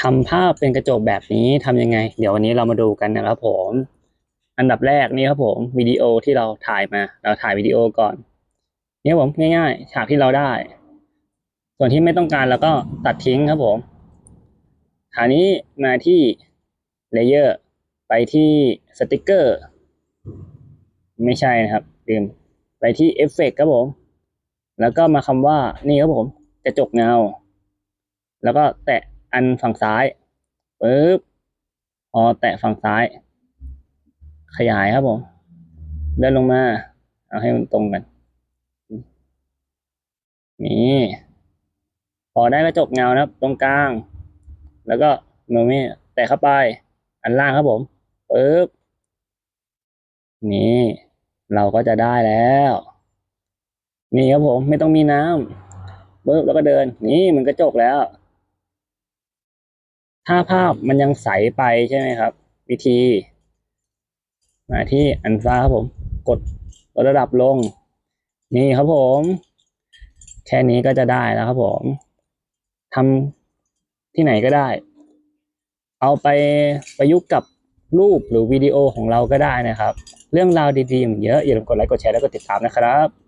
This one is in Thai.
ทำภาพเป็นกระจกแบบนี้ทำยังไง เดี๋ยววันนี้เรามาดูกันนะครับผม อันดับแรกนี่ครับผมวิดีโอที่เราถ่ายมา เราถ่ายวิดีโอก่อนนี่ผมง่ายๆ ฉากที่เราได้ ส่วนที่ไม่ต้องการเราก็ตัดทิ้งครับผมคราวนี้มาที่เลเยอร์ไปที่สติกเกอร์ไม่ใช่นะครับลืมไปที่เอฟเฟกครับผม แล้วก็มาคำว่านี่ครับผม กระจกเงา แล้วก็แตะ อันฝั่งซ้ายปึ๊บพอแตะฝั่งซ้าย ขยายครับผม เดินลงมา เอาให้มันตรงกัน นี่พอได้กระจกเงานะครับ ตรงกลาง แล้วก็โนเม่แตะเข้าไป อันล่างครับผมปึ๊บนี่เราก็จะได้แล้ว นี่ครับผมไม่ต้องมีน้ำปึ๊บแล้วก็เดิน นี่มันกระจกแล้ว ถ้าภาพมันยังใสไปใช่ไหมครับ วิธี มาที่อันฟ้าครับผม กดลดระดับลง นี่ครับผม แค่นี้ก็จะได้แล้วครับผมทำที่ไหนก็ได้ เอาไปประยุกต์กับรูปหรือวิดีโอของเราก็ได้นะครับ เรื่องราวดีๆเยอะอย่าลืมกดไลค์กดแชร์แล้วก็ติดตามนะครับ